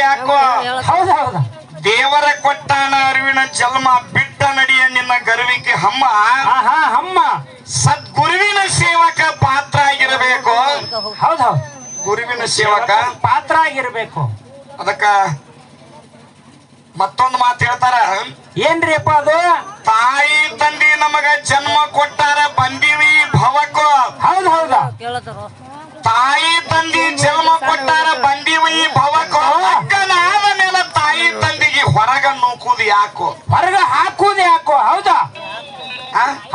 ಯಾಕೋ? ದೇವರ ಕೊಟ್ಟಾನ ಅರಿವಿನ ಜನ್ಮ ಬಿಟ್ಟ ನಡಿಯ ನಿನ್ನ ಗರ್ವಿಕೆ ಹಮ್ಮ. ಹಮ್ಮ. ಸದ್ಗುರುವಿನ ಸೇವಕ ಪಾತ್ರ ಆಗಿರಬೇಕು. ಹೌದೌದು ಹೌದ್. ಗುರುವಿನ ಸೇವಕ? ಪಾತ್ರ ಆಗಿರಬೇಕು. ಅದಕ್ಕ ಮತ್ತೊಂದು ಮಾತು ಹೇಳ್ತಾರ. ಏನ್ರಿ ಅಪ್ಪ ಅದು? ತಾಯಿ ತಂದೆ ನಮಗ ಜನ್ಮ ಕೊಟ್ಟಾರ ಬಂದೀವಿ ಭವಕ್ಕೋ. ಹೌದು ಹೌದ. ತಾಯಿ ತಂದೆ ಜನ್ಮ ಕೊಟ್ಟಾರ ಬಂದಿವಿ ಭವಕ್ಕೂ. ಅಕ್ಕನಾದ ಮೇಲೆ ತಾಯಿ ತಂದೆಗೆ ಹೊರಗ ನೂಕುದು ಯಾಕೋ? ಹೊರಗ ಹಾಕುದು ಯಾಕೋ? ಹೌದಾ?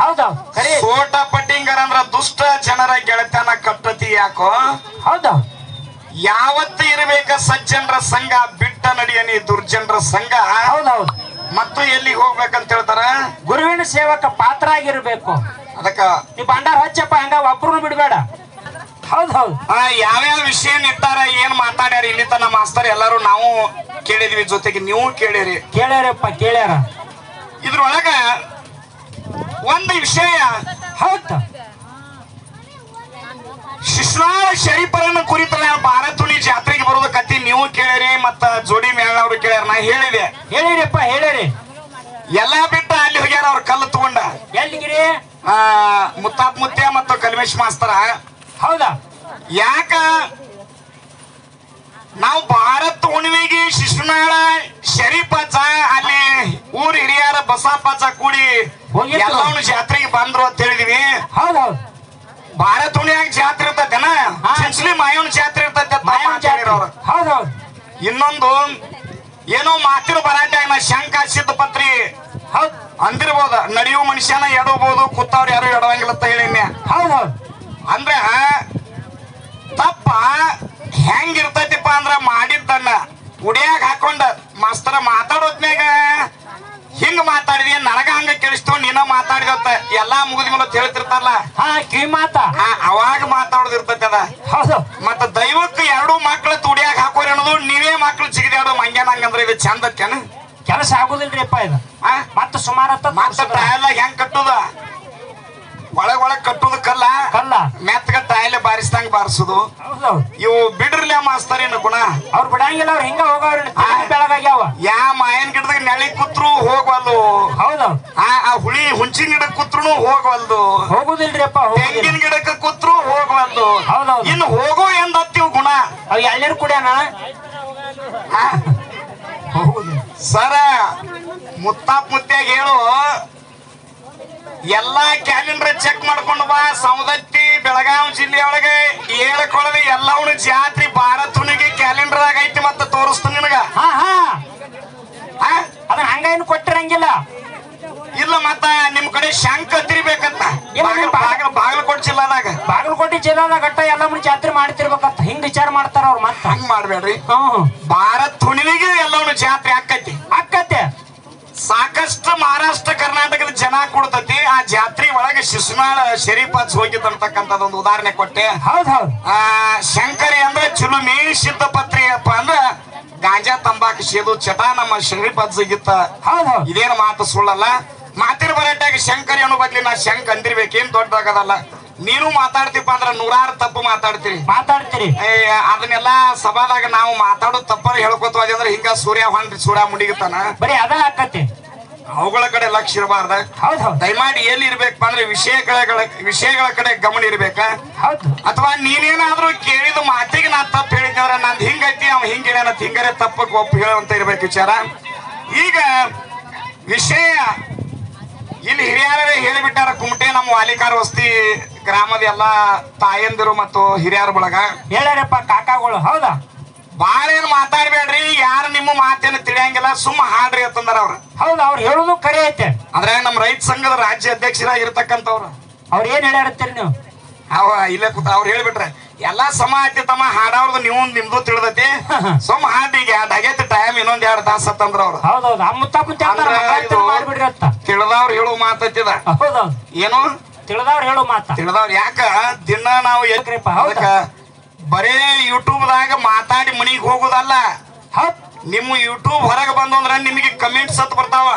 ಹೌದಾ? ಸೋಟ ಪಟ್ಟಿಂಗರ್ ಅಂದ್ರ ದುಷ್ಟ ಜನರ ಗೆಳತನ ಕಟ್ಟತಿ ಯಾಕೋ? ಹೌದೌದ್ ಯಾವತ್ತು ಇರಬೇಕ ಸಜ್ಜನರ ಸಂಘ ಬಿಟ್ಟ ನಡಿಯನಿ ದುರ್ಜನರ ಸಂಘ. ಹೌದೌದು. ಮತ್ತು ಎಲ್ಲಿಗೆ ಹೋಗ್ಬೇಕಂತ ಹೇಳ್ತಾರ? ಗುರುವಿನ ಸೇವಕ ಪಾತ್ರ ಆಗಿರ್ಬೇಕು ಅದಕ್ಕ ನೀ ಬಂಡಾರ ಹಚ್ಚಪ್ಪ ಹಂಗ ಒಬ್ರು ಬಿಡ್ಬೇಡ. ಹೌದು ಹೌದು ಯಾವ್ಯಾವ ವಿಷಯ ನಿಟ್ಟಾರ ಏನ್ ಮಾತಾಡ್ಯಾರ ಇಲ್ಲಿ ತನ ಮಾಸ್ತರ್ ಎಲ್ಲಾರು ನಾವು ಕೇಳಿದ್ವಿ ಜೊತೆಗೆ ನೀವು ಕೇಳಿರಿ. ಕೇಳ್ಯಾರಪ್ಪ ಕೇಳ್ಯಾರ. ಇದ್ರೊಳಗ ಒಂದು ವಿಷಯ ಹೌದ್. ಶಿಶ್ನಾಳ ಶರೀಫರನ್ನ ಕುರಿತ ಭಾರತುಳಿ ಜಾತ್ರೆಗೆ ಬರೋದ ಕತ್ತಿ ನೀವು ಕೇಳಿರಿ ಮತ್ತ ಜೋಡಿ ಮೇಳ ಅವರು ಕೇಳ್ಯಾರ. ನಾ ಹೇಳಿದೆ. ಹೇಳಿರಿಪ್ಪ ಹೇಳಿರಿ. ಎಲ್ಲಾ ಬಿಟ್ಟ ಅಲ್ಲಿ ಹೋಗ್ಯಾರ ಅವ್ರ ಕಲ್ಲು ತಗೊಂಡ. ಎಲ್ಲಿಗಿರಿ? ಆ ಮುತ್ತಾಪ್ ಮುತ್ತೆ ಮತ್ತು ಕಲ್ಮೇಶ್ ಮಾಸ್ತರ. ಹೌದಾ? ಯಾಕ? ನಾವು ಭಾರತ್ ಹುಣ್ಣಿಮೆಗೆ ಶಿಶುನಾಳ ಶರೀಫಾಚ ಅಲ್ಲಿ ಊರ್ ಹಿರಿಯರ ಬಸಪ್ಪಚ ಕೂಡಿ. ಎಲ್ಲವನು ಜಾತ್ರೆಗೆ ಬಂದ್ರು ಅಂತ ಹೇಳಿದ್ವಿ. ಹೌದೌದು ಭಾರತ್ ಹುಣ್ಣಿಯಾಗ ಜಾತ್ರೆ ಇನ್ನೊಂದು ಏನೋ ಮಾತಿನ ಬರಾಟೆ ಶಂಕ ಸಿದ್ಧಪತ್ರಿ. ಹೌದ್. ಅಂದಿರ್ಬೋದ ನಡೆಯುವ ಮನುಷ್ಯನ ಎಡಬಹುದು ಕೂತವ್ರು ಯಾರು ಎಡವಂಗಿಲ್ಲ ಅಂತ ಹೇಳಿ ಹೌದು ಅಂದ್ರೆ ತಪ್ಪ ಹೆಂಗಿರ್ತೈತಿಪ್ಪ ಅಂದ್ರ ಮಾಡಿದ್ದನ್ನ ಉಡಿಯಾಗ ಹಾಕೊಂಡ ಮಾಸ್ತರ ಮಾತಾಡೋದ್ನ್ಯಾಗ ಹಿಂಗ ಮಾತಾಡಿದ್ಯ ನನಗ ಹಂಗ ಕೇಳಿಸ್ತು ನೀನ ಮಾತಾಡಿದತ್ತ ಎಲ್ಲಾ ಮುಗಿದ ಮೇಲೆ ಹೇಳ್ತಿರ್ತಾರಲ್ಲ. ಹಾ ಮಾತ. ಅವಾಗ ಮಾತಾಡೋದಿರ್ತೈತಿ ಅದ ಹೌದು. ಮತ್ತ ಅನ್ನೋದು ನೀವೇ ಮಕ್ಳು ಜಿಗಿದಾಡೋ ಮಂಗ್ಯಾನ ಹಂಗಂದ್ರೆ ಇದು ಚಂದ ಕೆಲಸ ಆಗುದಿಲ್ರಿ ಅಪ್ಪ ಇದು. ಮತ್ತೆ ಸುಮಾರು ಮತ್ತೆ ಹೆಂಗ್ ಕಟ್ಟುದ? ಒಳಗ್ ಒಳಗ್ ಕಟ್ಟುದ ಕಲ್ಲ? ಕಲ್ಲ. ಮೆತ್ತಗ ತಾಯಿಲೆ ಬಾರಿಸ್ದಂಗ ಬಾರಿಸುದು. ಇವು ಬಿಡ್ರಲ್ಲ ಮಾಸ್ತರೇನು ಗುಣ. ಅವ್ರು ಬಿಡಂಗಿಲ್ಲ ಅವ್ರು ಹಿಂಗ ಹೋಗವ್ರಿ ಆ. ಬೆಳಗಾಗ್ಯಾವ. ಯಾ ಮಾಯನ್ ಗಿಡದಾಗ ನೆಳಿ ಕೂತ್ರು ಹೋಗ್ವಲ್ದು. ಹೌದು ಆ ಹುಳಿ ಹುಂಚಿನ ಗಿಡಕ್ ಕೂತ್ರು ಹೋಗ್ವಲ್ದು. ಹೋಗುದಿಲ್ರಿ ಅಪ್ಪ ಹೋಗುದಿಲ್ಲ. ತೆಂಗಿನ ಗಿಡಕ್ಕೆ ಕೂತ್ರು ಹೋಗ್ವಲ್ದು. ಹೌದೌದು. ಇನ್ನು ಹೋಗೋ ಎಂದತ್ತಿವ್ ಗುಣ. ಅವ್ ಎಲ್ಲರೂ? ಹೋಗುದಿಲ್ಲ. ಸರ ಮುತ್ತಾಪ್ ಮುತ್ತಾಗ ಹೇಳು. ಎಲ್ಲಾ ಕ್ಯಾಲೆಂಡರ್ ಚೆಕ್ ಮಾಡ್ಕೊಂಡು ಬಾ. ಸೌದತ್ತಿ ಬೆಳಗಾವಿ ಜಿಲ್ಲೆಯೊಳಗೆ ಹೇಳ್ಕೊಳ್ಳಿ ಎಲ್ಲವನು ಜಾತ್ರೆ ಭಾರತನಿಗೆ ಕ್ಯಾಲೆಂಡರ್ ಆಗೈತಿ ಮತ್ತೆ ತೋರಿಸ್ತು ನಿನಗ? ಅದನ್ನ ಹಂಗೇನು ಕೊಟ್ಟಿರಂಗಿಲ್ಲ. ಇಲ್ಲ ಮತ್ತ ನಿಮ್ ಕಡೆ ಶಂಕ ತಿರ್ಬೇಕಂತ. ಬಾಗಲಕೋಟೆ ಜಿಲ್ಲಾದಾಗ. ಬಾಗಲಕೋಟೆ ಜಿಲ್ಲಾದಾಗ ಗಟ್ಟ ಎಲ್ಲ ಮುಂದೆ ಜಾತ್ರೆ ಮಾಡ್ತಿರ್ಬೇಕಂತ ಹಿಂಗ್ ವಿಚಾರ ಮಾಡ್ತಾರ ಅವ್ರು ಮತ್ತ. ಹಂಗ್ ಮಾಡ್ಬೇಡ್ರಿ. ಭಾರತ ಹುಣ್ಣಿಮೆಗೆ ಎಲ್ಲವನು ಜಾತ್ರೆ ಅಕ್ಕತಿ. ಅಕ್ಕತ್ತೆ ಸಾಕಷ್ಟು ಮಹಾರಾಷ್ಟ್ರ ಕರ್ನಾಟಕದ ಕೊಡ್ತತಿ ಆ ಜಾತ್ರೆ ಒಳಗೆ ಶಿಶುನಾಳ ಶರೀಫಾಜ್ ಹೋಗಿದ್ದಂತಕ್ಕಂಥದ್ದು ಒಂದು ಉದಾಹರಣೆ ಕೊಟ್ಟೆ. ಹೌದ್ ಹೌದ್. ಆ ಶಂಕರಿ ಅಂದ್ರೆ ಚುಲುಮಿ ಸಿದ್ಧಪತ್ರಿ ಅಪ್ಪ ಅಂದ್ರ ಗಾಂಜಾ ತಂಬಾಕು ಸೇದು ಚಟ ನಮ್ಮ ಶರೀಫಾಜಿಗಿತ್ತ ಹೌದ್ ಹೌದ್. ಇದೇನು ಮಾತು ಸುಳ್ಳಲ್ಲ. ಮಾತಿನ ಬರಟ್ಟಾಗ ಶಂಕರಿ ಅನ್ನೋ ಬದ್ಲಿ ನಾ ಶಂಕ್ ಅಂದಿರ್ಬೇಕೇನ್ ದೊಡ್ಡದಾಗದಲ್ಲ. ನೀನು ಮಾತಾಡ್ತಿಪ್ಪ ಅಂದ್ರ ನೂರಾರು ತಪ್ಪು ಮಾತಾಡ್ತೀರಿ. ಮಾತಾಡ್ತೀರಿ. ಅದನ್ನೆಲ್ಲ ಸಭಾದಾಗ ನಾವು ಮಾತಾಡೋ ತಪ್ಪರ ಹೇಳ್ಕೊತ ಅಂದ್ರೆ ಹಿಂಗ ಸೂರ್ಯ ಹೊಂಡ್ರಿ ಸೂರ್ಯ ಮುಡಿಗತ್ತಾನ. ಬರೀ ಅದ ಆಕತ್ತೆ ಅವುಗಳ ಕಡೆ ಲಕ್ಷ ಇರಬಾರ್ದ? ಹೌದು ಹೌದ್. ದಯಮಾಡಿ ಎಲ್ಲಿ ಇರ್ಬೇಕಪ್ಪ ಅಂದ್ರೆ ವಿಷಯಗಳ ವಿಷಯಗಳ ಕಡೆ ಗಮನ ಇರ್ಬೇಕ? ಹೌದು. ಅಥವಾ ನೀನೇನಾದ್ರೂ ಕೇಳಿದ ಮಾತಿಗೆ ನಾ ತಪ್ಪು ಹೇಳಿದ್ರೆ ನಂದು ಹಿಂಗೈತಿ ಅವ್ ಹಿಂಗ ತಿಂಗರೆ ಹಿಂಗರೆ ತಪ್ಪಕ್ಕೆ ಒಪ್ಪು ಹೇಳುವಂತ ಇರ್ಬೇಕು ವಿಚಾರ. ಈಗ ವಿಷಯ ಇಲ್ಲಿ ಹಿರಿಯರೇ ಹೇಳಿಬಿಟ್ಟಾರ ಕುಮಟೆ ನಮ್ಮ ವಾಲಿಕಾರ ವಸ್ತಿ ಗ್ರಾಮದ ಎಲ್ಲಾ ತಾಯಂದಿರು ಮತ್ತು ಹಿರಿಯರ ಬಳಗ. ಹೇಳ್ಯಾರಪ್ಪ ಕಾಕಾಗಳು ಹೌದಾ? ಬಾಳ ಏನ್ ಮಾತಾಡ್ಬೇಡ್ರಿ ಯಾರು ನಿಮ್ಮ ಮಾತೇನು ತಿಳಿಯಂಗಿಲ್ಲ ಸುಮ್ಮ ಹಾಡ್ರಿ ಅಂತಂದ್ರ ಅವ್ರ. ಹೌದು ಅವ್ರು ಹೇಳುದು ಕರೆ ಐತೆ. ಅಂದ್ರೆ ನಮ್ಮ ರೈತ ಸಂಘದ ರಾಜ್ಯ ಅಧ್ಯಕ್ಷರಾಗಿರ್ತಕ್ಕಂಥವ್ರು. ಅವ್ರು ಏನ್ ಹೇಳ್ಯಾರತ್ತೀರಿ ನೀವು? ಅವ ಇಲ್ಲೇ ಕೂತ ಅವ್ರು ಹೇಳ್ಬಿಟ್ರೆ ಎಲ್ಲಾ ಸಮ ಐತಿ ತಮ್ಮ ಹಾಡವ್ರದ್ದು ನೀವು ನಿಮ್ದು ತಿಳಿದೈತಿ. ಸುಮ್ಮ ಹಾಡಿಗೆ ಅದ್ ಆಗೈತಿ ಟೈಮ್ ಇನ್ನೊಂದ್ ಎರಡು ತಾಸ ಅಂತಂದ್ರ ಅವ್ರು. ಹೌದೌದು ಆ ಮುತ್ತ ಮುತ್ತ ಅಂದ್ರ ಇದು ಮಾಡ್ಬಿಡ್ರಿ ಅಂತ. ತಿಳಿದವ್ರು ಹೇಳುವ ಮಾತೈತಿದ ಹೌದೌದು. ಏನು? ತಿಳಿದವ್ರು ಹೇಳು ಮಾತ. ತಿಳಿದವ್ರು ಯಾಕ? ದಿನ ನಾವು ಎಲ್ರಿಪ್ಪ ಯಾಕ್ರಿಪ್ಪ, ಹೌದಾ? ಅದಕ್ಕ ಬರೇ ಯೂಟ್ಯೂಬ್ದಾಗ ಮಾತಾಡಿ ಮನಿಗೆ ಹೋಗುದಲ್ಲ. ಹ ನಿಮ್ಮ ಯೂಟ್ಯೂಬ್ ಹೊರಗೆ ಬಂದು ಅಂದ್ರ ನಿಮಗೆ ಕಮೆಂಟ್ಸ್ ಅಂತ ಬರ್ತಾವ.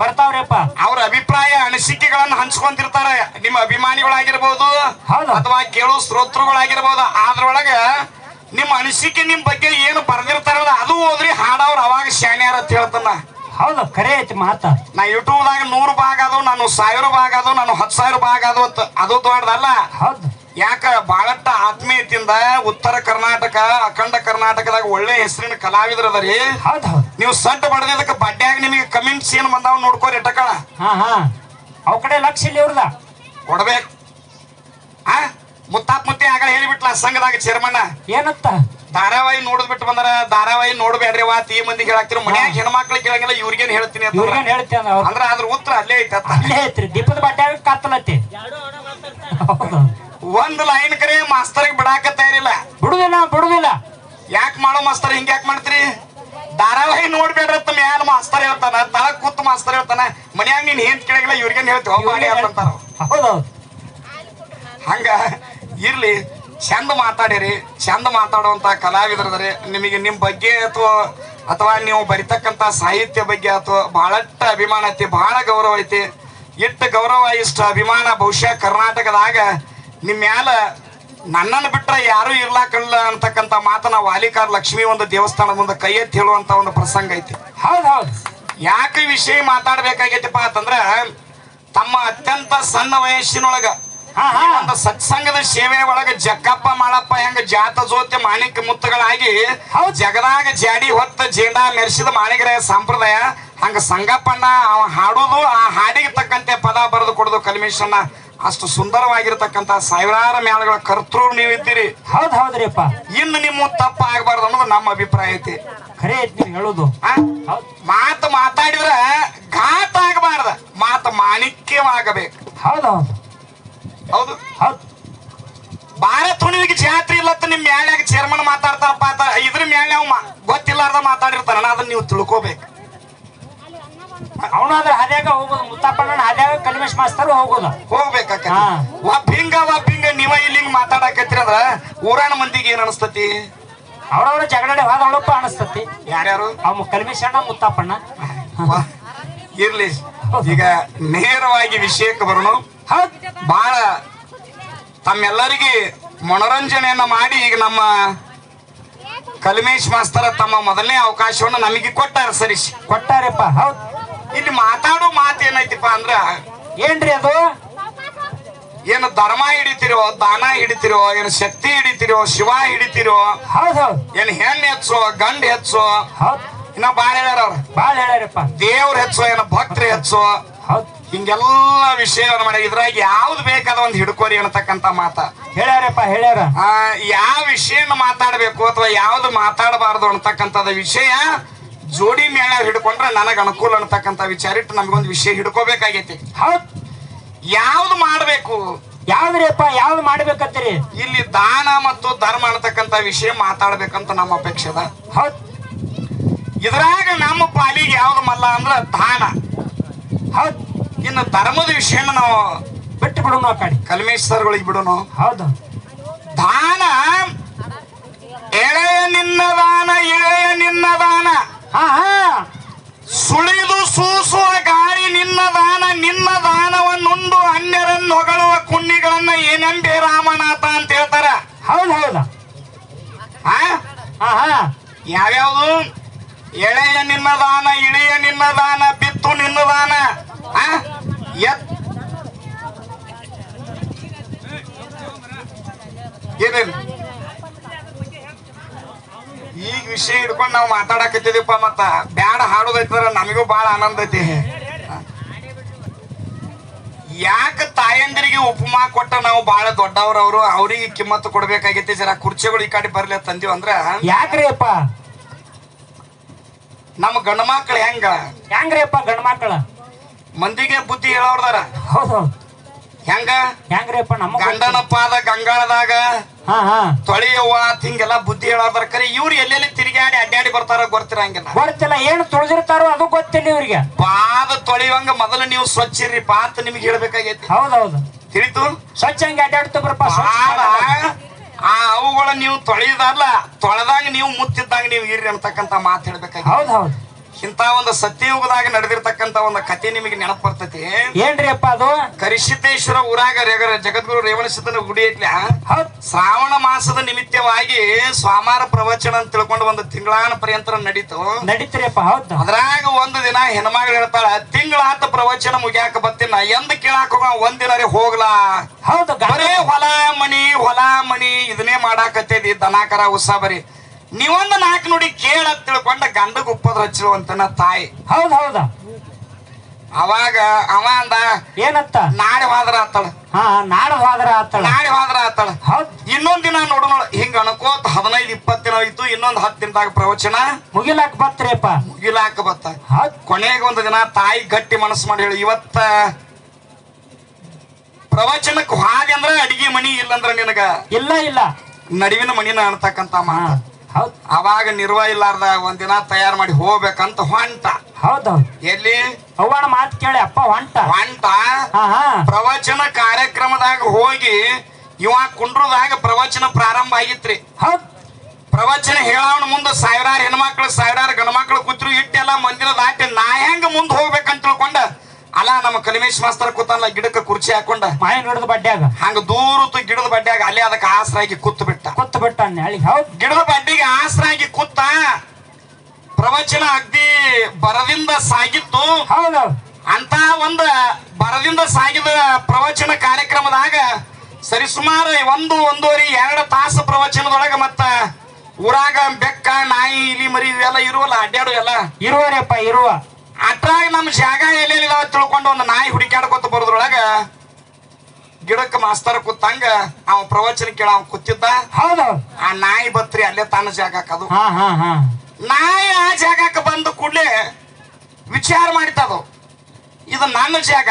ಬರ್ತಾವ್ರಪ್ಪ. ಅವ್ರ ಅಭಿಪ್ರಾಯ ಅನಿಸಿಕೆಗಳನ್ನ ಹಂಚ್ಕೊಂತಿರ್ತಾರ. ನಿಮ್ಮ ಅಭಿಮಾನಿಗಳಾಗಿರ್ಬೋದು. ಅಥವಾ ಕೇಳೋ ಶ್ರೋತೃಗಳಾಗಿರ್ಬೋದು. ಅದ್ರೊಳಗ ನಿಮ್ಮ ಅನಿಸಿಕೆ ನಿಮ್ ಬಗ್ಗೆ ಏನು ಬರ್ದಿರ್ತಾರಲ್ಲ ಅದು ಹೋದ್ರಿ ಹಾಡವ್ರ ಅವಾಗ ಶಾಣ್ಯಾರ ಅಂತ ಹೇಳ್ತಾನ. ಹೌದು ಕರೆ ಐತಿ ಮಾತ. ನಾ ಯೂಟ್ಯೂಬ್ದಾಗ ನೂರು ಭಾಗ ಅದು ನಾನು ಸಾವಿರ ಭಾಗ ಅದು ನಾನು ಹತ್ತು ಸಾವಿರ ಭಾಗ ಅದು ಅಂತ ಅದು ದೊಡ್ಡದಲ್ಲ. ಹೌದು. ಯಾಕ ಬಹಳಷ್ಟ ಆತ್ಮೀಯತೆಯಿಂದ ಉತ್ತರ ಕರ್ನಾಟಕ ಅಖಂಡ ಕರ್ನಾಟಕದಾಗ ಒಳ್ಳೆ ಹೆಸರಿನ ಕಲಾವಿದ್ರ ಅದರಿ ನೀವು ಸಡ್ಡ ಬಡದಿದ್ದಕ್ಕೆ ಬಡ್ಡ್ಯಾಗ ನಿಮಗೆ ಕಮೆಂಟ್ಸ್ ಏನು ಬಂದಾವ ನೋಡ್ಕೋರಿ ಹಾ ಅವ್ ಕಡೆ ಲಕ್ಷ ಇಲ್ಲಿ ಇವ್ರದ? ಕೊಡ್ಬೇಕು. ಆ ಮುತ್ತಾಪ್ ಮುತ್ತಿ ಆಗ ಹೇಳಿಬಿಟ್ಲ ಸಂಘದಾಗ ಚೇರ್ಮಣ್ಣ ಏನತ್ತ? ಧಾರಾವಾಹಿ ನೋಡಿದ್ ಬಿಟ್ಟು ಬಂದ್ರ ಧಾರಾವಾಹಿ ನೋಡ್ಬೇಡ್ರಿ ವಾತ್ ಈ ಮಂದಿ ಹೇಳಾಕ್ತಿರ ಮನ್ಯಾಗ ಹೆಣ್ಮಕ್ಳಿಗೆ ಕೇಳಂಗಿಲ್ಲ ಇವ್ರಿಗೇನ್ ಹೇಳ್ತೀನಿ ಅಂತ ಇವ್ರಿಗೇನ್ ಹೇಳ್ತೇನೆ ಅವ್ರು. ಅಂದ್ರ ಅದ್ರ ಉತ್ತರ ಅಲ್ಲೇ ಐತಿ ಅಲ್ಲೇ ಐತ್ರಿ ದೀಪದ ಬಡ್ಡ್ಯಾಗ ಕತ್ತಲತ್ತಿ ಹೌದು. ಒಂದ್ ಲೈನ್ ಕರೆ ಮಾಸ್ತರ್ಗೆ ಬಿಡಾಕ ತಯಾರಿಲ್ಲ. ಬಿಡುದಿಲ್ಲ ಬಿಡುದಿಲ್ಲ. ಯಾಕೆ ಮಾಡೋ ಮಾಸ್ತರ್ ಹಿಂಗ್ ಯಾಕೆ ಮಾಡ್ತೀರಿ? ಧಾರಾವಾಹಿ ನೋಡ್ಬೇಡ್ರಿ ಅಂತ ಮ್ಯಾಲ ಮಾಸ್ತರ್ ಹೇಳ್ತಾನ ತಳ ಕೂತ್ ಮಾಸ್ತರ್ ಹೇಳ್ತಾನ ಮನ್ಯಾಗ ನೀನ್ ಏನ್ ಕೇಳಂಗಿಲ್ಲ ಇವ್ರಿಗೇನ್ ಹೇಳ್ತೀವಿ ಅಂತಾರ. ಹೌದೌದು ಹಂಗ ಇರ್ಲಿ ಚಂದ ಮಾತಾಡಿರಿ ಚಂದ ಮಾತಾಡುವಂತ ಕಲಾವಿದರದ್ರಿ ನಿಮಗೆ ನಿಮ್ ಬಗ್ಗೆ ಅಥವಾ ಅಥವಾ ನೀವು ಬರಿತಕ್ಕಂತ ಸಾಹಿತ್ಯ ಬಗ್ಗೆ ಅಥವಾ ಬಹಳಷ್ಟು ಅಭಿಮಾನ ಐತಿ ಬಹಳ ಗೌರವ ಐತಿ. ಇಟ್ಟು ಗೌರವ ಇಷ್ಟ ಅಭಿಮಾನ ಬಹುಶಃ ಕರ್ನಾಟಕದಾಗ ನಿಮ್ ಮ್ಯಾಲ ನನ್ನನ್ನು ಬಿಟ್ರೆ ಯಾರು ಇರ್ಲಾಕಲ್ಲ ಅಂತಕ್ಕಂತ ಮಾತನ್ನ ವಾಲಿಕಾರ್ ಲಕ್ಷ್ಮಿ ಒಂದು ದೇವಸ್ಥಾನದ ಮುಂದೆ ಕೈ ಎತ್ತಿ ಹೇಳುವಂತ ಒಂದು ಪ್ರಸಂಗ ಐತಿ. ಹೌದು ಹೌದು. ಯಾಕೆ ವಿಷಯ ಮಾತಾಡ್ಬೇಕಾಗೈತಿಪ್ಪ ಅಂತಂದ್ರ ತಮ್ಮ ಅತ್ಯಂತ ಸಣ್ಣ ವಯಸ್ಸಿನೊಳಗ ಒಂದು ಸತ್ಸಂಗದ ಸೇವೆ ಒಳಗ ಜಕ್ಕಪ್ಪ ಮಾಳಪ್ಪ ಹೆಂಗ ಜಾತ ಜೋತಿ ಮಾಣಿಕ ಮುತ್ತುಗಳಾಗಿ. ಜಗದಾಗ ಜಾಡಿ ಹೊತ್ತ ಜೇಡಾ ಮೆರೆಸಿದ ಮಾಣಿಗರ ಸಂಪ್ರದಾಯ ಹಂಗ ಸಂಗಪ್ಪಣ್ಣ ಅವ ಹಾಡೋದು ಆ ಹಾಡಿಗೆ ತಕ್ಕಂತೆ ಪದ ಬರೆದು ಕೊಡೋದು ಕಲ್ಮೇಶನ್ನ ಅಷ್ಟು ಸುಂದರವಾಗಿರ್ತಕ್ಕಂತ ಸಾವಿರಾರು ಮೇಳಗಳ ಕರ್ತೃ ನೀವಿದ್ದೀರಿ. ಹೌದ್ ಹೌದ್ರಿಪ್ಪ. ಇನ್ನು ನಿಮ್ಮ ತಪ್ಪ ಆಗ್ಬಾರ್ದು ಅನ್ನೋದು ನಮ್ಮ ಅಭಿಪ್ರಾಯ ಐತಿ. ಖರೆ ಐತಿ ನೀವು ಹೇಳುದು. ಮಾತು ಮಾತಾಡಿದ್ರ ಘಾತ ಆಗಬಾರ್ದ. ಮಾತು ಮಾಣಿಕ್ಯವಾಗಬೇಕು. ಹೌದ್ ಹೌದು. ಹೌದು. ಭಾರತ ಹುಣ್ಣಿಮೆಗೆ ಜಾತ್ರೆ ಇಲ್ಲತ್ತ ನಿಮ್ ಮ್ಯಾಲ್ಯಾಗ ಚೇರ್ಮನ್ ಮಾತಾಡ್ತಾರಪ್ಪ ಅಂತ ಇದ್ರ ಮ್ಯಾಳ್ಯಾವ ಗೊತ್ತಿಲ್ಲಾರ್ದ ಮಾತಾಡಿರ್ತಾರ ಅದನ್ನ ನೀವು ತಿಳ್ಕೋಬೇಕು. ಅವನಾದ್ರೆ ಹದ್ಯಾಗ ಹೋಗೋದು? ಮುತ್ತಪ್ಪಣ್ಣ ಹದ್ಯಾಗ ಕಲ್ಮೇಶ್ ಮಾಸ್ತರ್ ಹೋಗೋದು. ಹೋಗ್ಬೇಕ ಹಾ. ಒಬ್ಬ ಹಿಂಗ ನೀವ ಇಲ್ಲಿ ಹಿಂಗ್ ಮಾತಾಡಕತ್ತೀರ ಅಂದ್ರ ಊರಾಣ ಮಂದಿಗೆ ಏನ್ ಅನಸ್ತತಿ? ಅವ್ರವ್ರ ಜಗಳಡೆ ಹೋದ ಒಳಪ್ಪ ಅನಸ್ತತಿ. ಯಾರ್ಯಾರು? ಅವ್ ಕಲ್ಮೇಶ್ ಅಣ್ಣ ಮುತ್ತಪ್ಪಣ್ಣ ವಾ, ಇರ್ಲಿ. ಈಗ ನೇರವಾಗಿ ವಿಷಯಕ್ಕೆ ಬರೋಣ. ಹೌದ್. ಬಹಳ ತಮ್ಮೆಲ್ಲರಿಗೆ ಮನೋರಂಜನೆಯನ್ನ ಮಾಡಿ ಈಗ ನಮ್ಮ ಕಲ್ಮೇಶ್ ಮಾಸ್ತರ ತಮ್ಮ ಮೊದಲನೇ ಅವಕಾಶವನ್ನು ನಮಗೆ ಕೊಟ್ಟಾರ ಸರಿ ಕೊಟ್ಟಾರಪ್ಪ ಹೌದ್. ಇಲ್ಲಿ ಮಾತಾಡೋ ಮಾತು ಏನೈತಿಪ್ಪ ಅಂದ್ರ ಏನ್ರಿ ಅದು? ಏನು ಧರ್ಮ ಹಿಡಿತಿರೋ ದಾನ ಹಿಡಿತಿರೋ ಏನು ಶಕ್ತಿ ಹಿಡಿತಿರೋ ಶಿವ ಹಿಡಿತಿರೋ ಏನು ಹೆಣ್ಣು ಹೆಚ್ಚೋ ಗಂಡು ಹೆಚ್ಚೋ ಇನ್ನ ಬಾಳ ಹೇಳ್ಯಾರ ಬಾಳ ಹೇಳ್ಯಾರಪ್ಪ. ದೇವ್ರ ಹೆಚ್ಚೋ ಏನ ಭಕ್ತರು ಹೆಚ್ಚೋ ಹಿಂಗೆಲ್ಲ ವಿಷಯವನ್ನು ಮಾಡಿ ಇದ್ರಾಗ ಯಾವ್ದು ಬೇಕಾದ ಒಂದು ಹಿಡ್ಕೋರಿ ಅನ್ನತಕ್ಕಂತ ಮಾತ. ಹೇಳ್ಯಾರಪ್ಪ ಹೇಳ್ಯಾರ. ಯಾವ ವಿಷಯನ ಮಾತಾಡಬೇಕು ಅಥವಾ ಯಾವ್ದು ಮಾತಾಡಬಾರ್ದು ಅನ್ನತಕ್ಕಂಥದ್ದು ವಿಷಯ ಜೋಡಿ ಮೇಳ ಹಿಡ್ಕೊಂಡ್ರೆ ನನಗೆ ಅನುಕೂಲ ಅನ್ನತಕ್ಕಂಥ ವಿಚಾರ ಇಟ್ಟು ನಮಗೊಂದು ವಿಷಯ ಹಿಡ್ಕೋಬೇಕಾಗೈತಿ. ಹೌದ್. ಯಾವ್ದು ಮಾಡಬೇಕು? ಯಾವ್ದ್ರಿಪ್ಪ ಯಾವ್ದು ಮಾಡ್ಬೇಕಂತೀರಿ? ಇಲ್ಲಿ ದಾನ ಮತ್ತು ಧರ್ಮ ಅನ್ನತಕ್ಕಂಥ ವಿಷಯ ಮಾತಾಡ್ಬೇಕಂತ ನಮ್ಮ ಅಪೇಕ್ಷೆ ಅದ. ಹೌದ್. ಇದ್ರಾಗ ನಮ್ಮ ಪಾಲಿಗೆ ಯಾವ್ದು ಮಲ್ಲ ಅಂದ್ರ ದಾನ. ಹೌದ್. ಇನ್ನು ಧರ್ಮದ ವಿಷಯನ ನಾವು ಬಿಟ್ಟು ಬಿಡೋಣ ಕಡೆ. ಕಲ್ಮೇಶ್ ಸರ್ಗಳಿಗೆ ಬಿಡೋಣ. ಹೌದು. ದಾನ ಎಳೆ ನಿನ್ನ ದಾನ ಎಳೆಯ ನಿನ್ನ ದಾನ ಹಾ ಹಾ ಸುಳಿದು ಸೂಸುವ ಗಾಳಿ ನಿನ್ನ ದಾನ ನಿನ್ನ ದಾನವನ್ನುಂಡು ಅನ್ಯರನ್ನು ಹೊಗಳುವ ಕುಣ್ಣಿಗಳನ್ನ ಏನೆಂಬೆ ರಾಮನಾಥ ಅಂತ ಹೇಳ್ತಾರ ಹೌದ್ ಹೌದ ಆ? ಹಾ ಹಾ ಯಾವ್ಯಾವ್ದು ಎಳೆಯ ನಿನ್ನ ದಾನ ಇಳೆಯ ನಿನ್ನ ದಾನ ಬಿತ್ತು ನಿನ್ನ ದಾನ ಏನೇನು? ಈಗ ವಿಷಯ ಹಿಡ್ಕೊಂಡು ನಾವು ಮಾತಾಡಕತ್ತಿದೀಪ ಮತ್ತ. ಬ್ಯಾಡ ಹಾಡೋದೈತಂದ್ರ ನಮಗೂ ಬಹಳ ಆನಂದ ಐತಿ. ಯಾಕ ತಾಯಂದಿರಿಗೆ ಉಪಮಾ ಕೊಟ್ಟ ನಾವು ಬಹಳ ದೊಡ್ಡವ್ರವ್ರು, ಅವ್ರಿಗೆ ಕಿಮ್ಮತ್ತು ಕೊಡ್ಬೇಕಾಗೈತಿ ಜರ ಕುರ್ಚಿಗಳು ಈ ಕಡೆ ಬರ್ಲಿ ತಂದಿವ್ ಅಂದ್ರ ಯಾಕ್ರಿಪ್ಪ ನಮ್ಮ ಗಂಡ ಮಕ್ಳು ಹೆಂಗ? ಹೆಂಗ್ರಿಪ್ಪ ಗಂಡ ಮಕ್ಕಳ? ಮಂದಿಗೆ ಬುದ್ಧಿ ಹೇಳೋರ್ದಾರ. ಹೌದು. ಹೆಂಗ? ಹೆಂಗ್ರಿಪ್ಪ ನಮ್ಮ ಗಂಡನಪ್ಪ ಪಾದ ಗಂಗಾಳದಾಗ ಹಾ ಹಾ. ತೊಳೆಯವ್ವ ಅಂತ ಹಿಂಗೆಲ್ಲ ಬುದ್ಧಿ ಹೇಳೋದಾರ ಕರೆ ಇವ್ರು ಎಲ್ಲೆಲ್ಲಿ ತಿರುಗಾಡಿ ಅಡ್ಡಾಡಿ ಬರ್ತಾರ ಗೊತ್ತಿರಂಗಿಲ್ಲ. ಗೊತ್ತಿಲ್ಲ ಏನು ತೊಳೆದಿರ್ತಾರೋ ಅದು ಗೊತ್ತಿಲ್ಲ ಇವ್ರಿಗೆ. ಪಾದ ತೊಳೆಯುವಂಗ ಮೊದಲು ನೀವು ಸ್ವಚ್ಛ ಇರ್ರಿ ಅಂತ ನಿಮ್ಗೆ ಹೇಳ್ಬೇಕಾಗೈತಿ ಹೌದೌದು. ತಿಳಿತು? ಸ್ವಚ್ಛ ಹಂಗೆ ಅಡ್ಡಾಡ್ತಬ್ರಪ್ಪ ಪಾದ ಆ ಅವುಗಳ ನೀವು ತೊಳೆಯದಲ್ಲ ತೊಳೆದಾಗ ನೀವು ಮುತ್ತಿದ್ದಾಗ ನೀವು ಇರ್ರಿ ಅಂತಕ್ಕಂತ ಮಾತು ಹೇಳ್ಬೇಕಾಗಿ ಹೌದು ಹೌದ್. ಇಂತ ಒಂದು ಸತ್ಯಯುಗದಾಗ ನಡೆದಿರ್ತಕ್ಕಂತ ಒಂದು ಕತೆ ನಿಮಗೆ ನೆನಪು ಬರ್ತೈತಿ. ಏನ್ರಿ ಅಪ್ಪ ಅದು? ಕರಿಸಿದ್ದೇಶ್ವರ ಊರಾಗ ರೇಗ- ಜಗದ್ಗುರು ರೇವಣ ಸಿದ್ಧನ ಗುಡಿ ಐತ್ಲ? ಶ್ರಾವಣ ಮಾಸದ ನಿಮಿತ್ತವಾಗಿ ಸ್ವಾಮಾರ ಪ್ರವಚನ ಅಂತ ತಿಳ್ಕೊಂಡು ಒಂದು ತಿಂಗಳಾನ ಪರ್ಯಂತ ನಡೀತು. ನಡೀತ್ರಿ ಅಪ್ಪ ಹೌದ್. ಅದ್ರಾಗ ಒಂದು ದಿನ ಹೆಣ್ಮಗಳು ಹೇಳ್ತಾಳ ತಿಂಗಳಾತ ಪ್ರವಚನ ಮುಗಿಯಾಕ ಬತ್ತಿನ ಎಂದ ಕೇಳಾಕ ಹೋಗ ಒಂದಿನರೇ ಹೋಗ್ಲಾ. ಹೌದು ಬರೇ ಹೊಲ ಮನಿ ಹೊಲ ಮನಿ ಇದನ್ನೇ ಮಾಡಾಕತ್ತೇದಿ ದನಾಕರ ಉತ್ಸಾಹ ಬರಿ. ನೀವೊಂದು ನಾಲ್ಕು ನುಡಿ ಕೇಳ ತಿಳ್ಕೊಂಡ ಗಂಡ ಗುಪ್ಪದ ಹಚ್ಚುವಂತನ ತಾಯಿ. ಹೌದ್ ಹೌದ. ಅವಾಗ ಅವ ಅಂದ ಏನತ್ತ? ನಾಳೆ ಹೋದ್ರ ಆತಳ. ಹಾ ನಾಡ ಹೋದ್ರ ಆತಳ. ನಾಳೆ ಹೋದ್ರ ಆತಳ. ಹೌದ್. ಇನ್ನೊಂದ್ ದಿನ ನೋಡು ನೋಡ ಹಿಂಗ ಅನ್ಕೋತ ಹದಿನೈದು ಇಪ್ಪತ್ತು ದಿನ ಆಯ್ತು ಇನ್ನೊಂದ್ ಹತ್ತು ದಿನದಾಗ ಪ್ರವಚನ. ಮುಗಿಲಾಕ್ ಬತ್ರಿ ಅಪ್ಪ ಮುಗಿಲಾಕ ಬತ್ತ. ಹೌದ್. ಕೊನೆಗೆ ಒಂದು ದಿನ ತಾಯಿ ಗಟ್ಟಿ ಮನಸ್ಸು ಮಾಡಿ ಹೇಳಿ ಇವತ್ತ ಪ್ರವಚನಕ್ಕೆ ಹಾಗೆ ಅಂದ್ರೆ ಅಡಿಗೆ ಮನಿ ಇಲ್ಲಂದ್ರ ನಿನಗ ಇಲ್ಲ ಇಲ್ಲ. ನಡುವಿನ ಮನಿನ ಅನ್ತಕ್ಕಂತ ಮಾತ. ಹೌದ್. ಅವಾಗ ನಿರ್ವ ಇಲ್ಲಾರ್ದ ಒಂದಿನ ತಯಾರು ಮಾಡಿ ಹೋಗ್ಬೇಕಂತ ಹೊಂಟ. ಹೌದ್ ಹೌದ್ ಎಲ್ಲಿ? ಅವ್ವನ ಮಾತು ಕೇಳಿ ಅಪ್ಪ ಹೊಂಟ. ಹೊಂಟ? ಹಾ ಹಾ. ಪ್ರವಚನ ಕಾರ್ಯಕ್ರಮದಾಗ ಹೋಗಿ ಇವ ಕುಂಡ್ರದಾಗ ಪ್ರವಚನ ಪ್ರಾರಂಭ ಆಗಿತ್ರಿ. ಹೌದ್. ಪ್ರವಚನ ಹೇಳವನ ಮುಂದ ಸಾವಿರಾರು ಹೆಣ್ಮಕ್ಳು ಸಾವಿರಾರು ಗಂಡ್ಮಕ್ಳು ಕೂತ್ರು ಇಟ್ಟೆಲ್ಲ ಮಂದಿರ ದಾಟಿ ನಾ ಹೆಂಗ ಮುಂದ್ ಹೋಗ್ಬೇಕಂತ ತಿಳ್ಕೊಂಡ ಅಲ್ಲ ನಮ್ಮ ಕಲಿಮೇಶ್ ಮಾಸ್ತರ್ ಕೂತಲ್ಲ ಗಿಡಕ್ಕೆ ಕುರ್ಚಿ ಹಾಕೊಂಡ. ಮಾಯ ನೋಡಿದ ಬಡ್ಡ್ಯಾಗ. ಹಂಗ ದೂರತ್ತು ಗಿಡದ ಬಡ್ಡ್ಯಾಗ ಅಲ್ಲೇ ಅದಕ್ಕೆ ಆಸರಾಗಿ ಕೂತು ಬಿಟ್ಟ. ಕೊತ್ತು ಬಿಟ್ಟ ಹೌದ್. ಗಿಡದ ಬಡ್ಡಿಗೆ ಆಸರಾಗಿ ಕೂತ ಪ್ರವಚನ ಅಗ್ದಿ ಬರದಿಂದ ಸಾಗಿತ್ತು. ಹೌದು ಅಂತ ಒಂದು ಬರದಿಂದ ಸಾಗಿದ ಪ್ರವಚನ ಕಾರ್ಯಕ್ರಮದಾಗ ಸರಿಸುಮಾರು ಒಂದು ಒಂದೂವರೆ ಎರಡು ತಾಸು ಪ್ರವಚನದೊಳಗ ಮತ್ತ ಊರಾಗ ಬೆಕ್ಕ ನಾಯಿ ಇಲಿ ಮರಿ ಇವೆಲ್ಲ ಇರುವಲ್ಲ ಅಡ್ಡಾಡು ಎಲ್ಲ ಇರುವರಿ ಅಪ್ಪ ಇರುವ. ಅಟ್ರಾಗ ನಮ್ಮ ಜಾಗ ಎಲ್ಲೆಲ್ಲಿದಾವ ತಿಳ್ಕೊಂಡು ಒಂದು ನಾಯಿ ಹುಡುಕ್ಯಾಡ್ಕೊತ ಬರೋದ್ರೊಳಗ ಗಿಡಕ್ಕೆ ಮಾಸ್ತರ್ ಕೂತಂಗ ಅವ ಪ್ರವಚನ ಕೇಳ ಅವ್ ಕೂತಿದ್ದ. ಹೌದ್. ಆ ನಾಯಿ ಬತ್ರಿ ಅಲ್ಲೇ ತನ್ನ ಜಾಗಕ್ಕೆ ಅದು. ನಾಯಿ ಆ ಜಾಗಕ್ಕೆ ಬಂದು ಕೂಡಲೇ ವಿಚಾರ ಮಾಡಿತದು ಇದು ನನ್ನ ಜಾಗ.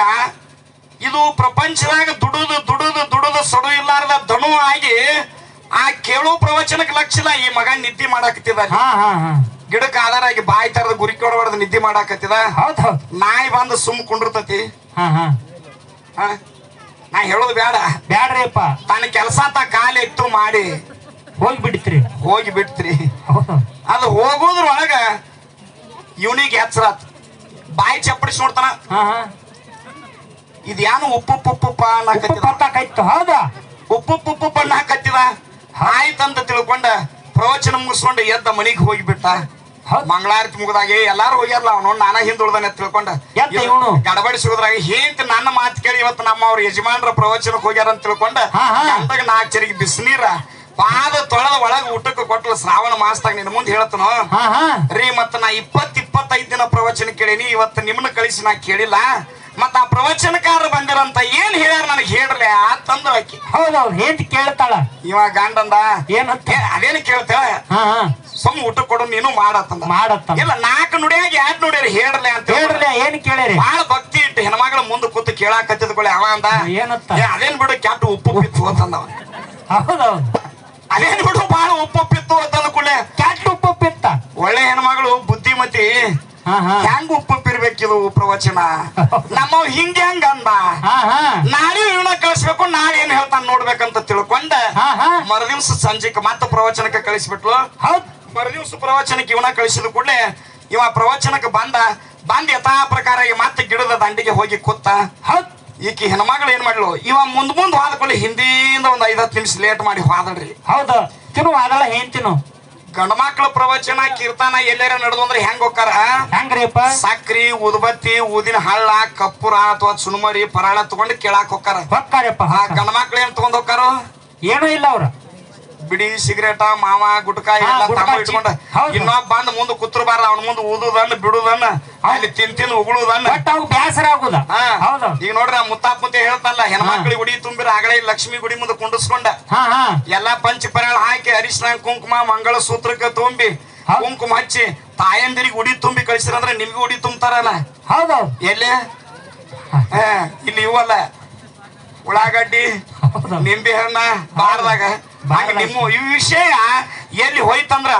ಇದು ಪ್ರಪಂಚದಾಗ ದುಡುದು ದುಡುದು ದುಡುದು ಸಡು ಇಲ್ಲಾರದ ಧನು ಆಗಿ ಆ ಕೇಳೋ ಪ್ರವಚನಕ್ಕೆ ಲಕ್ಷಿಲ್ಲ ಈ ಮಗ ನಿದ್ದೆ ಮಾಡಾಕತ್ತಿದ ಗಿಡಕ್ಕೆ ಆಧಾರ ಆಗಿ ಬಾಯಿ ತರದ ಗುರಿ ಹೊಡೆದು ನಿದ್ದೆ ಮಾಡಾಕತ್ತಿದ. ಹೌದ್ ಹೌದ್. ನಾಯಿ ಬಂದು ಸುಮ್ ಕುಂಡಿರ್ತತಿ. ಹಾ ಹಾ. ಹಾ? ನಾ ಹೇಳುದು ಬೇಡ ಬ್ಯಾಡ್ರಿ ಅಪ್ಪ. ತನ್ನ ಕೆಲಸ ತ ಕಾಲ ಇತ್ತು ಮಾಡಿ ಹೋಗಿ ಬಿಡ್ತ್ರಿ ಹೋಗಿ ಬಿಡ್ತ್ರಿ ಹೌದ್. ಅದು ಹೋಗೋದ್ರೊಳಗ ಇವನಿಗೆ ಎಚ್ಚರಾತ್ ಬಾಯಿ ಚಪ್ಪಡಿಸಿ ನೋಡ್ತಾನ ಹಾ ಹಾ. ಉಪ್ಪು ಉಪ್ಪು ಉಪ್ಪು ಉಪ್ಪು ಅನ್ನಕತ್ತಿದ. ಹೌದಾ? ಉಪ್ಪು ಉಪ್ಪು ಉಪ್ಪು ಅನ್ನಕತ್ತಿದ. ಆಯ್ತಂತ ತಿಳ್ಕೊಂಡ ಪ್ರವಚನ ಮುಗಿಸ್ಕೊಂಡು ಎದ್ದ ಮನೆಗೆ ಹೋಗಿಬಿಟ್ಟ. ಮಂಗಳಾರತಿ ಮುಗಿದಾಗೆ ಎಲ್ಲಾರು ಹೋಗ್ಯಾರಲ್ಲ ಅವನು. ನಾನ ಹಿಂದುಳ್ದಾನೆ ತಿಳ್ಕೊಂಡ? ಗಡಬಡಿ ಸಿಗೋದ್ರಾಗ ಹೇಂತ ನನ್ನ ಮಾತು ಕೇಳಿ ಇವತ್ತು ನಮ್ಮ ಅವ್ರ ಯಜಮಾನ್ರ ಪ್ರವಚನಕ್ಕೆ ಹೋಗ್ಯಾರ ಅಂತ ತಿಳ್ಕೊಂಡ. ಗಂಟಗ ನಾಲ್ಕು ಚರಿಗೆ ಬಿಸಿನೀರ ಪಾದ ತೊಳೆದ ಒಳಗ ಊಟಕ್ಕೆ ಕೊಟ್ಟಲು ಶ್ರಾವಣ ಮಾಸದಾಗ ನಿನ್ನ ಮುಂದೆ ಹೇಳ್ತನು? ರೀ ಮತ್ತ ನಾ ಇಪ್ಪತ್ ಇಪ್ಪತ್ತೈದ್ ದಿನ ಪ್ರವಚನ ಕೇಳೀನಿ. ಇವತ್ತು ನಿಮ್ಮನ್ನ ಕಳಿಸಿ ನಾ ಕೇಳಿಲ್ಲ. ಮತ್ತ ಆ ಪ್ರವಚನಕಾರ ಬಂದಿರಂತ ಏನ್ ಹೇಳ್ಯಾರ ನನಗೆ ಹೇಳ್ರಲ್ಲ ಆತಂದ ಆಕಿ ಹೌದ್ ಅವ್ರು ಏನ್ ಕೇಳ್ತಾಳ. ಇವ ಗಂಡಂದ ಏನಂತ ಅದೇನು ಕೇಳ್ತೇಳ ಹಾ ಹಾ. ಸುಮ್ ಊಟ ಕೊಡು ನೀನು ಮಾಡತ್ತಂದ. ಮಾಡತ್ತ ಇಲ್ಲ ನಾಲ್ಕು ನುಡಿಯಾಗಿ ಯಾಕೆ ನುಡಿಯರಿ ಹೇಳ್ರಲ್ಲ ಅಂತ ಹೇಳ್ರಲ್ಲ ಏನ್ ಕೇಳಿರಿ ಬಹಳ ಭಕ್ತಿ ಇಟ್ಟು ಹೆಣ್ಮಗಳ ಮುಂದೆ ಕೂತು ಕೇಳಾಕತ್ತಿದ ಕೊಳೆ ಅವ ಅಂದ. ಏನತ್ತ ಏ, ಅದೇನ್ ಬಿಡು ಕೆಟ್ಟ ಉಪ್ಪು ಪಿತ್ತು ಹೌದ್ ಹೌದ್. ಅದೇನ್ ಬಿಡು ಬಾಳ ಉಪ್ಪು ಪಿತ್ತು ಅಂತಂದ ಕೂಡಲೇ. ಕ್ಯಾಟ್ ಉಪ್ಪು ಪಿತ್ತ. ಒಳ್ಳೆ ಹೆಣ್ಮಗಳು ಬುದ್ಧಿಮತಿ. ಹೆಂಗ್ ಉಪ್ಪಿರ್ಬೇಕಿದು ಪ್ರವಚನ? ನಮ್ಮ ಹಿಂಗ ಹೆಂಗ ಅಂದ ನಾಳೆ ಇವನ ಕಳಿಸ್ಬೇಕು ನಾಳೆ ಏನ್ ಹೇಳ್ತಾನ ನೋಡ್ಬೇಕಂತ ತಿಳ್ಕೊಂಡ. ಹಾ ಹಾ. ಮತ್ತ ಮತ್ತೆ ಪ್ರವಚನಕ್ಕೆ ಕಳಿಸ್ಬಿಟ್ಲು. ಹೌದ್. ಮರದಿವ್ಸ ಪ್ರವಚನಕ್ಕೆ ಇವನ ಕಳಿಸಿದ ಕೂಡಲೇ ಇವ ಪ್ರವಚನಕ್ಕೆ ಬಂದ. ಬಂದ ಯಥಾ ಪ್ರಕಾರ ಈ ಮತ್ತೆ ಗಿಡದ ದಂಡಿಗೆ ಹೋಗಿ ಕೂತ. ಹೌದ್. ಈಕಿ ಹೆಣ್ಮಗಳು ಏನ್ ಮಾಡ್ಲು? ಇವ ಮುಂದ್ ಮುಂದ್ ಹೋದ್ಕೊಳ್ಳಿ ಹಿಂದಿಂದ ಒಂದ್ ಐದತ್ತು ನಿಮಿಷ ಲೇಟ್ ಮಾಡಿ ಹೋದಳ್ರಿ. ಹೌದು. ತಿನ್ನು ಅದಲ್ಲ ಏನ್ ತಿನ್ನು? ಗಂಡ ಮಕ್ಳ ಪ್ರವಚನ ಕೀರ್ತನ ಎಲ್ಲಾರ ನಡೆದು ಅಂದ್ರೆ ಹೆಂಗ್ ಹೋಕಾರ ಹೆಂಗ್ರಿಪ್ಪ? ಸಕ್ರಿ ಉದ್ಬತ್ತಿ ಊದಿನ ಹಳ್ಳ ಕಪ್ಪುರ ಅಥವಾ ಸುಣ್ಮರಿ ಪರಾಳ ತಗೊಂಡು ಕೇಳಾಕ್ ಹೋಕಾರ ಹೋಗ್ತಾರಪ್ಪ ಆ ಗಂಡ ಮಕ್ಳು ಏನ್ ತಗೊಂಡ್ ಹೋಕ್ಕಾರ ಏನೂ ಇಲ್ಲ ಅವ್ರ. ಬಿಡಿ ಸಿಗರೇಟ ಮಾವ ಗುಟ್ಕ ಎಲ್ಲ ತಮ್ಮ ಇಟ್ಕೊಂಡ ಇನ್ನೊಬ್ ಇನ್ನೊಬ್ಬ ಬಂದ್ ಮುಂದೆ ಕುತ್ರಬಾರ ಅವ್ನ ಮುಂದೆ ಊದುದನ್ನ ಬಿಡುದನ್ನ ಅಲ್ಲಿ ತಿನ್ ತಿನ್ ಉಗುಳುದನ್ನ. ಬ್ಯಾಸರ ಆಗುದ ಈಗ ನೋಡ್ರಿ ಆ ಮುತ್ತಾಪ್ ಮುತ್ತೆ ಹೇಳ್ತಲ್ಲ ಹೆಣ್ಮಕ್ಳಿಗೆ ಉಡಿ ತುಂಬಿರ ಆಗಲೇ ಲಕ್ಷ್ಮಿ ಗುಡಿ ಮುಂದೆ ಕುಂಡಸ್ಕೊಂಡ. ಎಲ್ಲಾ ಪಂಚ ಪರಾಳ ಹಾಕಿ ಅರಿಶಿನ ಕುಂಕುಮ ಮಂಗಳ ಸೂತ್ರಕ್ಕೆ ತುಂಬಿ. ಕುಂಕುಮ ಹಚ್ಚಿ ತಾಯಂದಿರಿಗೆ ಉಡಿ ತುಂಬಿ ಕಳಿಸಿರಂದ್ರೆ ನಿಮ್ಗೆ ಉಡಿ ತುಂಬ್ತಾರಲ್ಲ. ಹೌದು. ಎಲ್ಲಿ? ಇಲ್ಲಿ ಇವಲ್ಲ ಉಳ್ಳಾಗಡ್ಡಿ ನಿಂಬೆ ಹಣ್ಣ ಬಾರದಾಗ. ನಿಮ್ಮ ಈ ವಿಷಯ ಎಲ್ಲಿ ಹೋಯ್ತಂದ್ರ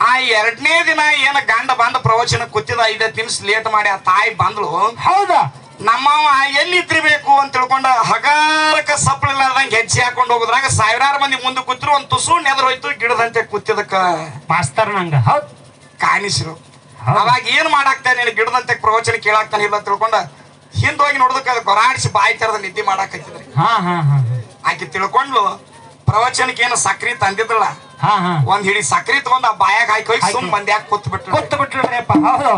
ಆ ಎರಡನೇ ದಿನ ಏನ ಗಂಡ ಬಂದ ಪ್ರವಚನ ಕೂತಿದ ಐದ ತಿನ್ಸ್ ಲೇಟ್ ಮಾಡಿ ಆ ತಾಯಿ ಬಂದ್ಳು. ಹೌದಾ? ನಮ್ಮವ ಎಲ್ಲಿ ತಿರ್ಬೇಕು ಅಂತ ತಿಳ್ಕೊಂಡ ಹಗಾರಕ ಸಪ್ಪಳಿಲ್ಲಾರ್ದಂಗ ಹೆಜ್ಜೆ ಹಾಕೊಂಡು ಹೋಗುದ್ರಾಗ ಸಾವಿರಾರು ಮಂದಿ ಮುಂದೆ ಕೂತ್ರು ಒಂದು ತುಸು ನೆದ್ರ ಹೋಯ್ತು ಗಿಡದಂತೆ ಕೂತಿದಕ್ಕ ಮಾಸ್ತರ್ ನಂಗ. ಹೌದ್. ಕಾಣಿಸ್ರು. ಅವಾಗ ಏನ್ ಮಾಡಾಕ್ತಾನೆ ನಿನ್? ಗಿಡದಂತೆ ಪ್ರವಚನ ಕೇಳಾಕ್ತಾನೆ ಇಲ್ಲ ತಿಳ್ಕೊಂಡ ಹಿಂದೋಗಿ ನೋಡಿದಕ್ಕೆ ಅದು ಕೊರಾಡಿಸಿ ಬಾಯಿ ತೆರೆದ ನಿದ್ದೆ ಮಾಡಾಕತ್ತಿದ್ರಿ. ಹಾ ಹಾ ಹಾ ಆಕೆ ತಿಳ್ಕೊಂಡ್ಲು ಪ್ರವಚನಕ್ಕೆ ಏನು ಸಕ್ರಿ ತಂದಿದ್ರಲ್ಲ? ಹಾ ಹಾ. ಒಂದ್ ಹಿಡಿ ಸಕ್ರಿ ತಗೊಂಡ್ ಆ ಬಾಯಾಗ ಹಾಕಿ ಹೋಗಿ. ಸುಮ್ ಮಂದ್ಯಾಗ ಕೂತ್ ಬಿಟ್ರು. ಗೊತ್ತು ಬಿಟ್ರಪ್ಪ ಹೌದು.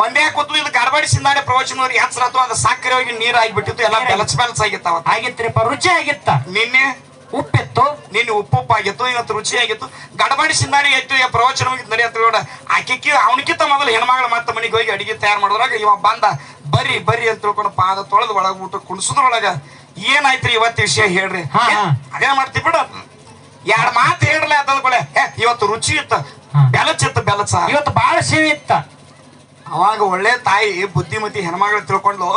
ಮಂದ್ಯಾಗ ಕೂತು ಇದು ಗಡಬಡಿಸಿಂದಾನೆ ಪ್ರವಚನವ್ರಿಗೆ ಹೆಸರತ್ತು ಅದು ಸಕ್ರಿ ಹೋಗಿ ನೀರ್ ಆಗಿಬಿಟ್ಟಿತ್ತು ಎಲ್ಲ ಬೆಲಸ್ ಬೆಲಸ್ ಬೆಲಚ್ ಆಗಿತ್ತು ಆಗಿತ್ತಾವ ಆಗಿತ್ರಿಪ್ಪ ರುಚಿ ಆಗಿತ್ತ. ನಿನ್ನೆ ಉಪ್ಪಿತ್ತು. ನಿನ್ನೆ ಉಪ್ಪು ಉಪ್ಪಾಗಿತ್ತು ಇವತ್ತು ರುಚಿಯಾಗಿತ್ತು ಗಡಬಡಿಸಿಂದಾಡಿ ಎತ್ತು ಈ ಪ್ರವಚನ ಹೋಗಿ ನಡೆಯತ್ತ ನೋಡ. ಆಕಿಕ್ಕಿ ಅವನಕ್ಕಿಂತ ಮೊದಲು ಹೆಣ್ಮಗಳು ಮತ್ತೆ ಮನೆಗೆ ಹೋಗಿ ಅಡಿಗೆ ತಯಾರು ಮಾಡೋದ್ರಾಗ ಇವ ಬಂದ ಬರಿ ಬರ್ರಿ ಅಂತ ತಿಳ್ಕೊಂಡು ಪಾದ ತೊಳೆದು ಒಳಗೆ ಊಟ ಕುಣಿಸೋದ್ರೊಳಗ ಏನಾಯ್ತ್ರಿ ಇವತ್ತು ವಿಷಯ ಹೇಳ್ರಿ. ಅದೇ ಮಾಡ್ತಿ ಬಿಡ. ಎರಡ್ ಮಾತು ಹೇಳ್ರಲ್ಲ ಅಂತಂದ್ಕೊಳ್ಳೆ ಏ ಇವತ್ತು ರುಚಿ ಇತ್ತ. ಬೆಲಚ್ ಬೆಲಚಿತ್ತ ಬೆಲಚ. ಇವತ್ತು ಬಾಳ ಸಿಹಿ ಇತ್ತ. ಅವಾಗ ಒಳ್ಳೆ ತಾಯಿ ಬುದ್ಧಿಮತಿ ಹೆಣ್ಮಗಳು ತಿಳ್ಕೊಂಡು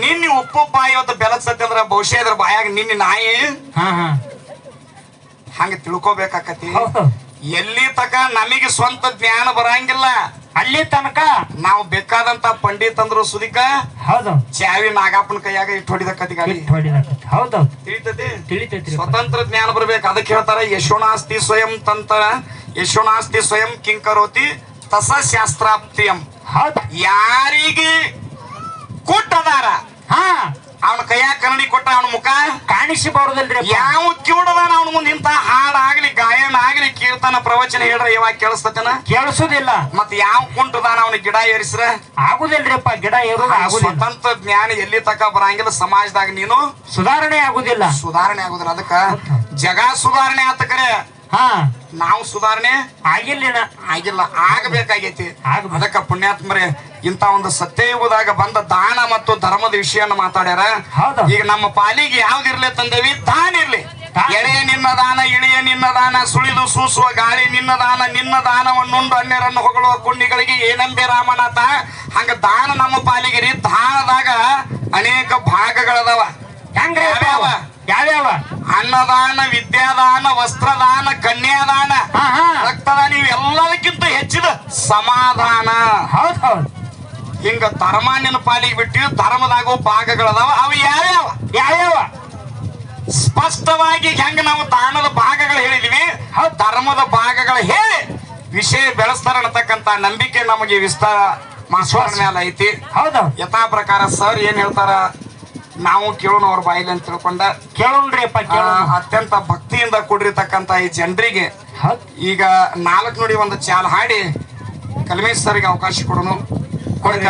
ನಿನ್ನೆ ಉಪ್ಪು ಬಾಯಿ ಇವತ್ತು ಬೆಲಚತ್ತೆ ಅಂದ್ರೆ ಬಹುಶಃ ಇದ್ರ ಬಾಯಾಗ ನಿನ್ನ ನಾಯಿ. ಹಂಗ ತಿಳ್ಕೊಬೇಕಾಕತಿ ಎಲ್ಲಿ ತಕ ನಮಗೆ ಸ್ವಂತ ಜ್ಞಾನ ಬರಂಗಿಲ್ಲ. ಅಲ್ಲಿ ತನಕ ನಾವು ಬೇಕಾದಂತ ಪಂಡಿತ್ ಅಂದ್ರು ಸುದಿಕ ಹೌದು ಚಾವಿ ನಾಗಪ್ಪನ ಕೈಯಾಗ ಇಟ್ಟು ಹೊಡಿದ ಕತಿ ಗಾಡಿ ಇಟ್ಟು ಹೊಡಿದಾಕತಿ ಹೌದೌದು. ತಿಳಿತತಿ? ತಿಳಿತೈತ್ರಿ ಸ್ವತಂತ್ರ ಜ್ಞಾನ ಬರ್ಬೇಕು. ಅದಕ್ಕೆ ಹೇಳ್ತಾರ ಯಶೋನಾಸ್ತಿ ಸ್ವಯಂ ತಂತ್ರ ಯಶೋನಾಸ್ತಿ ಸ್ವಯಂ ಕಿಂಕರೋತಿ ತಸ ಶಾಸ್ತ್ರಾಪ್ತಿಯಂ. ಹೌದು. ಯಾರಿಗೆ ಕೊಟ್ಟದಾರ ಹಾ. ಅವನ ಕೈಯಾಗ ಕನ್ನಡಿ ಕೊಟ್ಟ ಅವನ ಮುಖ ಕಾಣಿಸಿ ಬರುದಿಲ್ರಿ ಯಾವ ಕಿವುಡದಾನ ಅವನ ಮುಂದೆ ಇಂತ ಹಾಡಾಗ್ಲಿ ಗಾಯನ ಆಗ್ಲಿ ಕೀರ್ತನ ಪ್ರವಚನ ಹೇಳ್ರ ಇವಾಗ ಕೇಳಿಸ್ತತನ? ಕೇಳಿಸೋದಿಲ್ಲ. ಮತ್ ಯಾವ ಕುಂಟದಾನ ಅವನ ಗಿಡ ಏರಿಸ್ರ? ಆಗುದಿಲ್ರಿಪ್ಪ ಗಿಡ ಏರೋದು ಆಗುದಿಲ್ಲ. ಸ್ವತಂತ್ರ ಜ್ಞಾನ ಎಲ್ಲಿ ತಕ ಬರಂಗಿಲ್ಲ ಸಮಾಜದಾಗ ನೀನು? ಸುಧಾರಣೆ ಆಗುದಿಲ್ಲ. ಸುಧಾರಣೆ ಆಗುದಿಲ್ಲ. ಅದಕ್ಕ ಜಗ ಸುಧಾರಣೆ ಆತಕರೆ ಹಾ. ನಾವು ಸುಧಾರಣೆ? ಆಗಿಲ್ಲ ಆಗಿಲ್ಲ. ಆಗಬೇಕಾಗೈತಿ. ಆಗ್ಬೇಕು. ಅದಕ್ಕ ಪುಣ್ಯಾತ್ಮರೇ ಇಂತ ಒಂದು ಸತ್ಯಯುಗದಾಗ ಬಂದ ದಾನ ಮತ್ತು ಧರ್ಮದ ವಿಷಯನ ಮಾತಾಡ್ಯಾರ? ಹೌದು. ಈಗ ನಮ್ಮ ಪಾಲಿಗೆ ಯಾವ್ದಿರ್ಲಿ ತಂದೇವಿ? ದಾನ ಇರ್ಲಿ. ಎಳೆಯ ನಿನ್ನ ದಾನ ಇಳಿಯ ನಿನ್ನ ದಾನ ಸುಳಿದು ಸೂಸುವ ಗಾಳಿ ನಿನ್ನ ದಾನ ನಿನ್ನ ದಾನವನ್ನುಂಡು ಅನ್ಯರನ್ನು ಹೊಗಳುವ ಕುಂಡಿಗಳಿಗೆ ಏನಂಬೆ ರಾಮನಾಥ? ಹಂಗ ದಾನ ನಮ್ಮ ಪಾಲಿಗೆ ರೀ. ದಾನದಾಗ ಅನೇಕ ಭಾಗಗಳದಾವ. ಯಾವ್ಯಾವ? ಅನ್ನದಾನ ವಿದ್ಯಾದಾನ ವಸ್ತ್ರದಾನ ಕನ್ಯಾದಾನ ರಕ್ತದಾನ ಇವೆಲ್ಲದಕ್ಕಿಂತ ಹೆಚ್ಚಿದ ಸಮಾಧಾನ. ಹೌದು ಹೌದ್. ಹಿಂಗ ಧರ್ಮಾನ್ಯನ ಪಾಲಿಗೆ ಬಿಟ್ಟು ಧರ್ಮದಾಗೋ ಭಾಗಗಳದಾವ. ಅವು ಯಾವ್ಯಾವ? ಯಾವ್ಯಾವ? ಸ್ಪಷ್ಟವಾಗಿ ಹೆಂಗ ನಾವು ದಾನದ ಭಾಗಗಳು ಹೇಳಿದೀವಿ. ಧರ್ಮದ ಭಾಗಗಳು ಹೇಳಿ. ವಿಷಯ ಬೆಳೆಸ್ತಾರ ಅನ್ನತಕ್ಕಂತ ನಂಬಿಕೆ ನಮಗೆ ವಿಸ್ತಾರ ಮಾಸ್ವಾರ ಮೇಲೆ ಐತಿ. ಹೌದಾ. ಯಥಾ ಪ್ರಕಾರ ಸರ್ ಏನ್ ಹೇಳ್ತಾರ? ನಾವು ಕೇಳೋಣ ಅವ್ರ ಬಾಯಿಲಿ ಅಂತ ತಿಳ್ಕೊಂಡ. ಕೇಳೋಣ್ರಿಪ್ಪ ಅತ್ಯಂತ ಭಕ್ತಿಯಿಂದ ಕೂಡಿರ್ತಕ್ಕಂತ ಈ ಜನರಿಗೆ. ಈಗ ನಾಲ್ಕು ನೋಡಿ ಒಂದು ಚಾಲ್ ಹಾಡಿ. ಕಲಮೇಶ್ ಸರ್ಗೆ ಅವಕಾಶ ಕೊಡೋನು. ಕೊಡಕ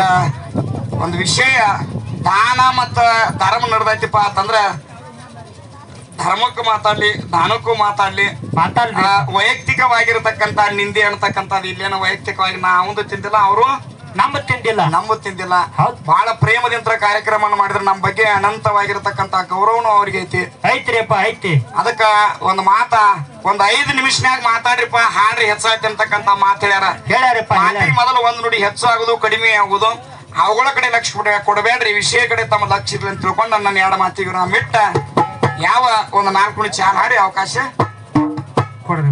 ಒಂದು ವಿಷಯ ದಾನ ಮತ್ತ ಧರ್ಮ ನಡೆದೈತಿಪ್ಪ ಅಂತಂದ್ರ ಧರ್ಮಕ್ಕೂ ಮಾತಾಡ್ಲಿ ದಾನಕ್ಕೂ ಮಾತಾಡ್ಲಿ. ಮಾತಾಡ್ಲಿ. ವೈಯಕ್ತಿಕವಾಗಿರತಕ್ಕಂತ ನಿಂದೆ ಅನ್ನತಕ್ಕಂಥದ್ದು ಇಲ್ಲೇನೋ ವೈಯಕ್ತಿಕವಾಗಿ ನಾವು ತಿಂದಿಲ್ಲ ಅವರು ನಮ್ಮ ತಿಂದಿಲ್ಲ ನಮ್ಮ ತಿಂದಿಲ್ಲ. ಬಹಳ ಪ್ರೇಮದಿಂದ ಕಾರ್ಯಕ್ರಮ ಮಾಡಿದ್ರೆ ನಮ್ಮ ಬಗ್ಗೆ ಅನಂತವಾಗಿರತಕ್ಕಂತ ಗೌರವನು ಅವ್ರಿಗೆ ಐತಿ. ಐತ್ರಿಪ್ಪ ಐತಿ ಅದಕ್ಕ ಒಂದ್ ಮಾತ ಒಂದ್ ಐದು ನಿಮಿಷನ್ಯಾಗ ಮಾತಾಡ್ರಿಪ್ಪ ಹಾಡ್ರಿ ಹೆಚ್ಚಾಯ್ತಿ ಅಂತಕ್ಕಂತ ಮಾತು ಹೇಳ್ಯಾರ. ಹೇಳ್ಯಾರಪ್ಪ. ಮೊದಲು ಒಂದ್ ನುಡಿ ಹೆಚ್ಚು ಆಗುದು ಕಡಿಮೆ ಆಗುದು. ಅವುಗಳ ಕಡೆ ಲಕ್ಷ ಕೊಡ ಕೊಡಬೇಡ್ರಿ ವಿಷಯ ಕಡೆ ತಮ್ಮ ಲಕ್ಷ ಇರ್ಲಿ ಅಂತ ತಿಳ್ಕೊಂಡು ನನ್ನ ಎರಡು ಮಾತಿಗೆ ನಾ ಮಿಟ್ಟ ಯಾವ ಒಂದು ನಾಲ್ಕು ನುಡಿ ಹಾಡಿ ಅವಕಾಶ ಕೊಡ್ರಿ.